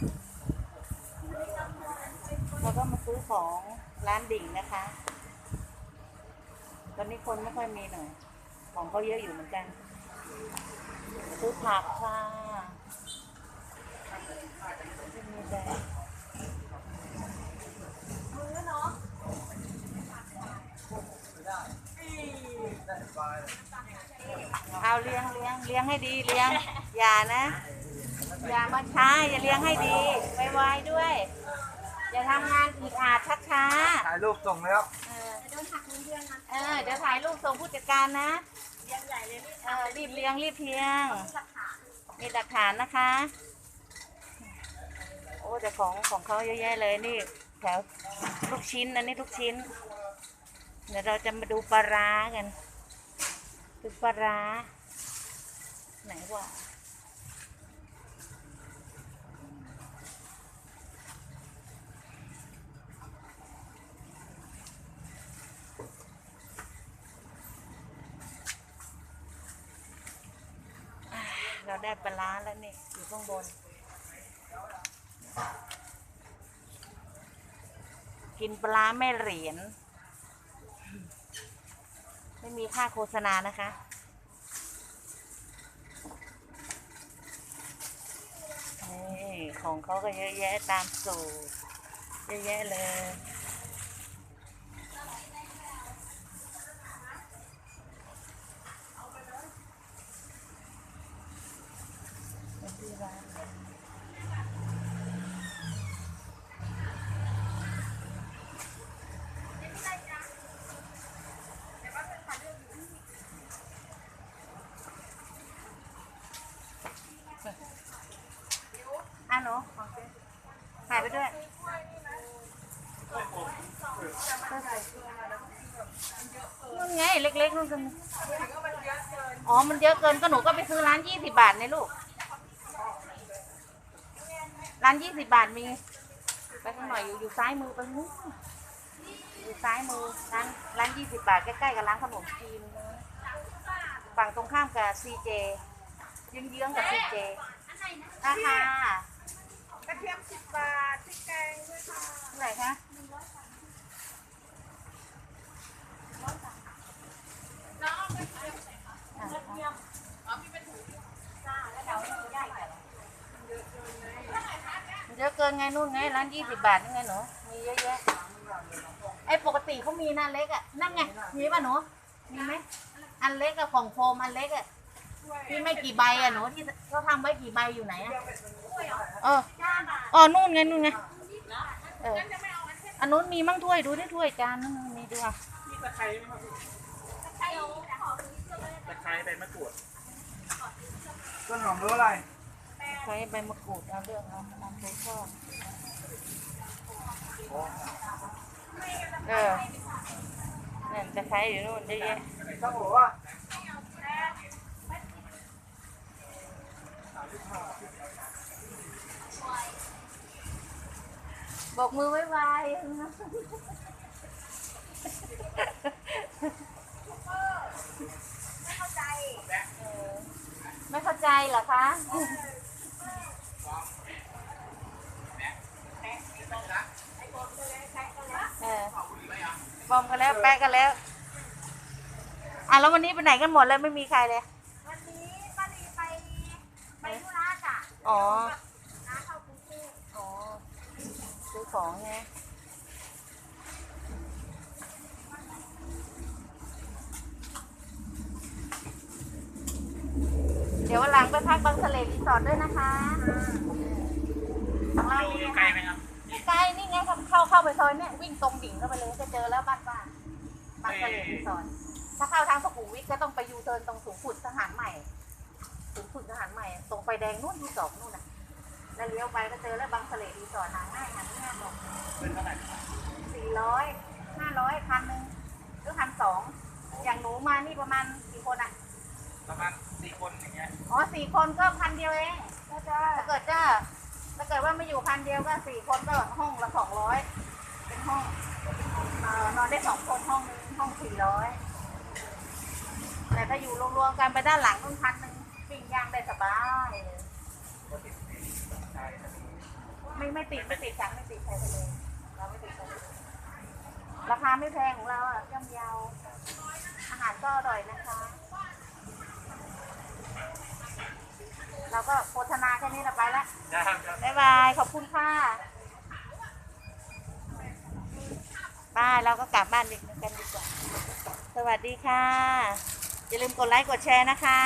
เราก็มาซื้อของร้านดิ่งนะคะ ตอนนี้คนไม่ค่อยมีหน่อย ของเขาเยอะอยู่เหมือนกัน ซื้อผักค่ะไม่มีแดงเอาเลี้ยงเลี้ยงเลี้ยงให้ดีเลี้ยง อย่านะ อย่ามาช้าอย่าเลี้ยงให้ดีไวๆด้วย อย่าทำงานอีกอาจช้าๆถ่ายรูปส่งแล้วเออเออเดี๋ยวถ่ายรูปส่งผู้จัดการนะเออรีบเลี้ยงรีบเพียงมีหลักฐานนะคะ โอ้แต่ของของเขาเยอะแยะเลยนี่แถวลูกชิ้นอันนี้ลูกชิ้น เดี๋ยวเราจะมาดูปลาร้ากันดูปลาร้าไหนวะ เราได้ปลาร้าแล้วนี่อยู่ข้างบน กินปลาร้าแม่เหรียญไม่มีค่าโฆษณานะคะนี่ของเขาก็เยอะแยะตามสูตรเยอะแยะเลย ที่ร้าน อะหนูของเจ๊ถ่ายไปด้วยนู่นไงเล็กๆนู่นกันอ๋อ มันเยอะเกินก็หนูก็ไปซื้อร้านยี่สิบบาทเนี่ยลูก ร้านยี่สิบาทมี ไปข้างหน่อยอยู่อยู่ซ้ายมือไปนู้นอยู่ซ้ายมือร้านร้านยี่สิบาทใกล้ๆกับร้านขนมจีนนะฝั่งตรงข้ามกับซีเจเยื้องๆกับซีเจราคากระเทียมสิบบาทพริกแกงด้วยค่ะเท่าไหร่คะ น้องเอากระเทียม อะ กระเทียมอ๋อมีเป็นถุงจ้าแล้วเดี๋ยวให้ใหญ่กัน มันเยอะเกินไงนู่นไงร้านยี่สิบาทนี่ไงหนูมีเยอะแยะไอ้ปกติเขามีหน้าเล็กอะนั่นไงมีป่ะหนูมีไหมอันเล็กอะของโฟมอันเล็กอะที่ไม่กี่ใบอะหนูที่เขาทำไว้กี่ใบอยู่ไหนอะเอออ๋อนู่นไงนู่นไงเอออันนู้นมีมั่งถ้วยดูดิถ้วยจานนั่นมีด้วยนี่ตะไคร้ไหมครับพี่ตะไคร้ใบมะกรูดต้นหอมรู้อะไร ใช้ใบมะกรูดเอาเรื่องเอาน้ำใช้ข้อเออนั่นจะใช้อยู่นู่นเยอะแยะถ้าบอกว่าบอกมือไว้ไว ไม่เข้าใจ ไม่เข้าใจเหรอคะ เออบอมกัน แล้วแปะกันแล้ว อะแล้ววันนี้ไปไหนกันหมดเลยไม่มีใครเลย วันนี้ป้าลีไปไปธุระจ้ะอ๋อ น้าเข้ากรุงเทพอ๋อซื้อของไงเดี๋ยววันหลังไปพักบางเสลรีสอร์ทด้วยนะคะของเรานี่ไกลไหมครับไม่ไกลนี่ไงเข้าเข้าเข้าไปซอยเนี่ยวิ่งตรงดิ่งเข้าไปเลยจะเจอแล้วบ้านบ้าน บางเสลรีสอร์ทถ้าเข้าทางสุขุมวิทก็ต้องไปยูเทิร์นตรงสูงขุดทหารใหม่สูงขุดทหารใหม่ ตรงไฟแดงนู่นที่สองนู่นน่ะ แล้วเลี้ยวไปก็เจอแล้วบางเสลรีสอร์ทหาง่ายหาง่ายบอกเป็นเท่าไหร่สี่ร้อยห้าร้อยพันหนึ่งหรือพันสองอย่างหนูมานี่ประมาณกี่คนอะ ประมาณสี่คนอย่างเงี้ยอ๋อสี่คนก็พันเดียวเองถ้าเกิดจะถ้าเกิดว่าไม่อยู่พันเดียวก็สี่คนก็ห้องละสองร้อยเป็น ห้องเอ่อนอนได้สองคนห้องนึงห้องสี่ร้อยแต่ถ้าอยู่รวมๆกันไปด้านหลังต้องพันหนึ่งปิ้งย่างได้สบายเลยก็ติดใจนะนี้ไม่ติดไม่ติดสั่งไม่ติดใครไปเลยเราไม่ติดใครไปเลยราคาไม่แพงของเราอะย่อมเยาวอาหารก็อร่อยนะคะ เราก็โฆษณาแค่นี้เราไปละนะครับบ๊ายบายขอบคุณค่ะ ป้าเราก็กลับบ้านดีกันดีกว่า สวัสดีค่ะ อย่าลืมกดไลค์กดแชร์นะคะ